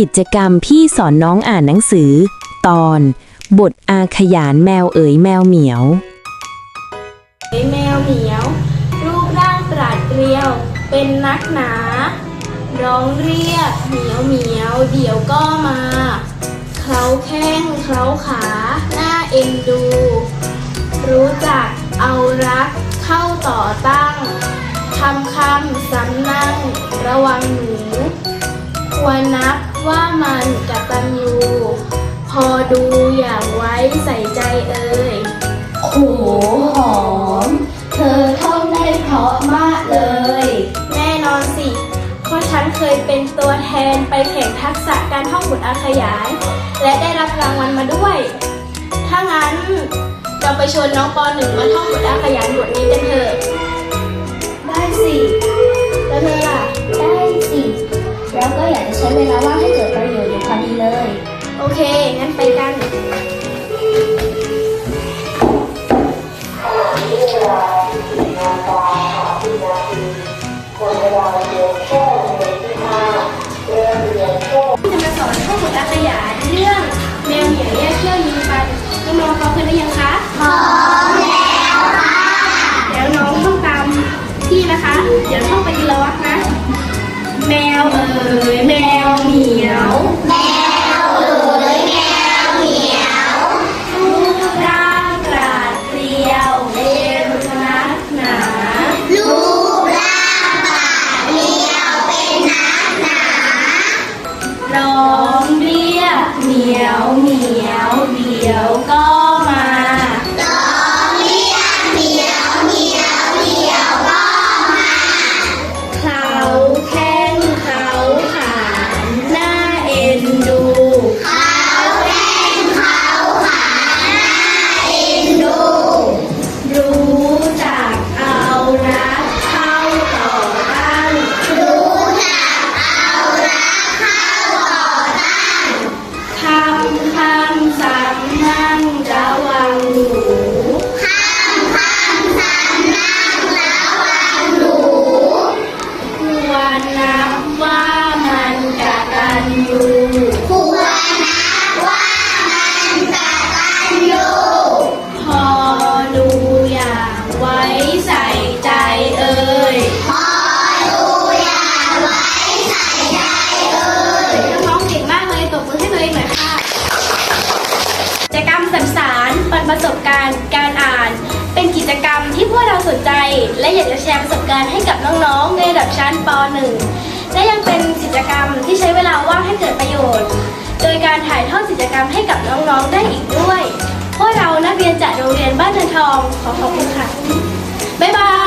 กิจกรรมพี่สอนน้องอ่านหนังสือ ตอน บทอาขยานแมวเอ๋ยแมวเหมียวไอ้แมวเหมียว รูปร่างปราดเปรียว เป็นนักหนา ร้องเรียกเหมียวเหมียว เดี๋ยวก็มาเคล้าแข้งเคล้าขาหน้าเอ็นดู รู้จักเอารักเข้าต่อตั้งคำคำซ้ำนั่งระวังหนู ควรนับว่ามันกตัญญูพอดูอย่างไว้ใส่ใจเอ่ยโหหอม เธอท่องได้เพราะมากเลย แน่นอนสิเพราะฉันเคยเป็นตัวแทนไปแข่งทักษะการท่องบทอาขยาย และได้รับรางวัลมาด้วย ถ้างั้นเราไปชวนน้องปหนึ่งมาท่องบทอาขยายบทนี้กันเถอะ ได้สิ จะมาสอนข้อบทอาขยายเรื่องแมวเหมียวแยกเขี้ยวยิงฟันน้องๆพร้อมกันหรือยังคะพร้อมแล้วค่ะแล้วน้องต้องตามพี่นะคะ เดี๋ยวท่องไปทีละวักนะ แมวเอ๋ยแมวเหมียวรู ยกเห ตัญญูพอดูอย่างไว้ใส่ใจเอ่ยน้องๆเก่งมากเลยตบมือให้ตัวเองหน่อยค่ะกิจกรรมสัมสารปันประสบการณ์การอ่าน เป็นกิจกรรมที่พวกเราสนใจ และอยากจะแชร์ประสบการณ์ให้กับน้องๆในระดับชั้นป .1 และยังเป็นกิจกรรมที่ใช้เวลาว่างให้เกิดประโยชน์ โดยการถ่ายทอดกิจกรรมให้กับน้องๆได้อีกด้วย พวกเรานักเรียนจากโรงเรียนบ้านเนินทองขอขอบคุณค่ะ บ๊ายบาย